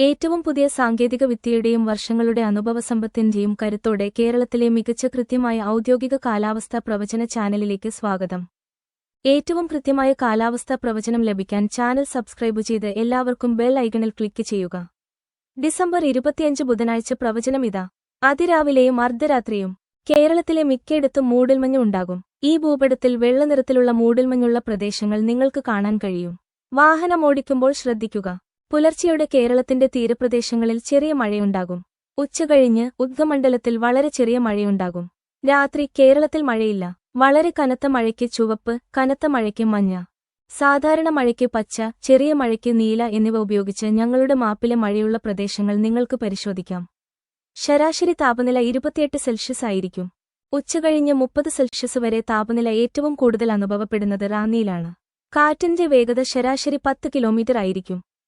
ഏറ്റവും പുതിയ സാങ്കേതിക വിദ്യയുടെയും വർഷങ്ങളുടെ അനുഭവസമ്പത്തിന്റെയും കരുത്തോടെ കേരളത്തിലെ മികച്ച കൃത്യമായ ഔദ്യോഗിക കാലാവസ്ഥാ പ്രവചന ചാനലിലേക്ക് സ്വാഗതം. ഏറ്റവും കൃത്യമായ കാലാവസ്ഥാ പ്രവചനം ലഭിക്കാൻ ചാനൽ സബ്സ്ക്രൈബ് ചെയ്ത് എല്ലാവർക്കും ബെൽ ഐക്കണിൽ ക്ലിക്ക് ചെയ്യുക. ഡിസംബർ ഇരുപത്തിയഞ്ച് ബുധനാഴ്ച പ്രവചനം ഇതാ. അതിരാവിലെയും അർദ്ധരാത്രിയും കേരളത്തിലെ മിക്കയിടത്തും മൂടൽമഞ്ഞ് ഉണ്ടാകും. ഈ ഭൂപടത്തിൽ വെള്ളനിറത്തിലുള്ള മൂടൽമഞ്ഞുള്ള പ്രദേശങ്ങൾ നിങ്ങൾക്ക് കാണാൻ കഴിയും. വാഹനമോടിക്കുമ്പോൾ ശ്രദ്ധിക്കുക. പുലർച്ചെയോടെ കേരളത്തിന്റെ തീരപ്രദേശങ്ങളിൽ ചെറിയ മഴയുണ്ടാകും. ഉച്ചകഴിഞ്ഞ് ഉദ്ഗമണ്ഡലത്തിൽ വളരെ ചെറിയ മഴയുണ്ടാകും. രാത്രി കേരളത്തിൽ മഴയില്ല. വളരെ കനത്ത മഴയ്ക്ക് ചുവപ്പ് കനത്ത മഴയ്ക്ക് മഞ്ഞ. സാധാരണ മഴയ്ക്ക് പച്ച ചെറിയ മഴയ്ക്ക് നീല എന്നിവ ഉപയോഗിച്ച് ഞങ്ങളുടെ മാപ്പിലെ മഴയുള്ള പ്രദേശങ്ങൾ നിങ്ങൾക്ക് പരിശോധിക്കാം. ശരാശരി താപനില ഇരുപത്തിയെട്ട് സെൽഷ്യസ് ആയിരിക്കും. ഉച്ചകഴിഞ്ഞ് മുപ്പത് സെൽഷ്യസ് വരെ താപനില ഏറ്റവും കൂടുതൽ അനുഭവപ്പെടുന്നത് റാന്നിയിലാണ്. കാറ്റിന്റെ വേഗത ശരാശരി പത്ത് കിലോമീറ്റർ ആയിരിക്കും.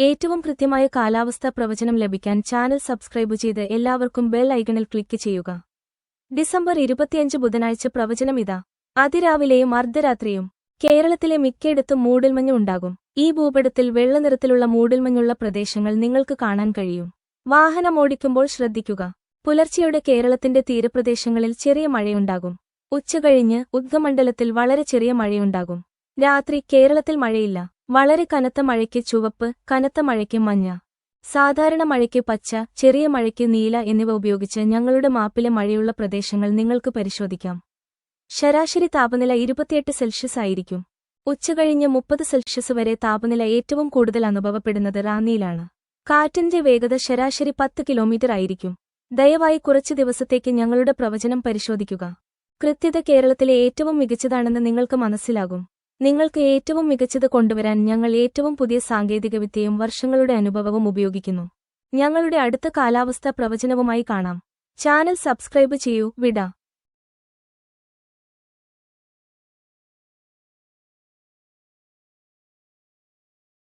ഏറ്റവും കൃത്യമായ കാലാവസ്ഥാ പ്രവചനം ലഭിക്കാൻ ചാനൽ സബ്സ്ക്രൈബ് ചെയ്ത് എല്ലാവർക്കും ബെൽ ഐക്കണിൽ ക്ലിക്ക് ചെയ്യുക. ഡിസംബർ ഇരുപത്തിയഞ്ച് ബുധനാഴ്ച പ്രവചനം ഇതാ. അതിരാവിലെയും അർദ്ധരാത്രിയും കേരളത്തിലെ മിക്കയിടത്തും മൂടൽമഞ്ഞ് ഉണ്ടാകും. ഈ ഭൂപടത്തിൽ വെള്ളനിറത്തിലുള്ള മൂടൽമഞ്ഞുള്ള പ്രദേശങ്ങൾ നിങ്ങൾക്ക് കാണാൻ കഴിയും. വാഹനമോടിക്കുമ്പോൾ ശ്രദ്ധിക്കുക. പുലർച്ചെയുടെ കേരളത്തിന്റെ തീരപ്രദേശങ്ങളിൽ ചെറിയ മഴയുണ്ടാകും. ഉച്ചകഴിഞ്ഞ് ഉദ്ഗമണ്ഡലത്തിൽ വളരെ ചെറിയ മഴയുണ്ടാകും. രാത്രി കേരളത്തിൽ മഴയില്ല. വളരെ കനത്ത മഴയ്ക്ക് ചുവപ്പ് കനത്ത മഴയ്ക്ക് മഞ്ഞ സാധാരണ മഴയ്ക്ക് പച്ച ചെറിയ മഴയ്ക്ക് നീല എന്നിവ ഉപയോഗിച്ച് ഞങ്ങളുടെ മാപ്പിലെ മഴയുള്ള പ്രദേശങ്ങൾ നിങ്ങൾക്ക് പരിശോധിക്കാം. ശരാശരി താപനില ഇരുപത്തിയെട്ട് സെൽഷ്യസ് ആയിരിക്കും. ഉച്ചകഴിഞ്ഞ് മുപ്പത് സെൽഷ്യസ് വരെ താപനില ഏറ്റവും കൂടുതൽ അനുഭവപ്പെടുന്നത് റാന്നിയിലാണ്. കാറ്റിന്റെ വേഗത ശരാശരി പത്ത് കിലോമീറ്റർ ആയിരിക്കും. ദയവായി കുറച്ചു ദിവസത്തേക്ക് ഞങ്ങളുടെ പ്രവചനം പരിശോധിക്കുക. കൃത്യത കേരളത്തിലെ ഏറ്റവും മികച്ചതാണെന്ന് നിങ്ങൾക്ക് മനസ്സിലാകും. നിങ്ങൾക്ക് ഏറ്റവും മികച്ചത് കൊണ്ടുവരാൻ ഞങ്ങൾ ഏറ്റവും പുതിയ സാങ്കേതികവിദ്യയും വർഷങ്ങളുടെ അനുഭവവും ഉപയോഗിക്കുന്നു. ഞങ്ങളുടെ അടുത്ത കാലാവസ്ഥാ പ്രവചനവുമായി കാണാം. ചാനൽ സബ്സ്ക്രൈബ് ചെയ്യൂ. വിട.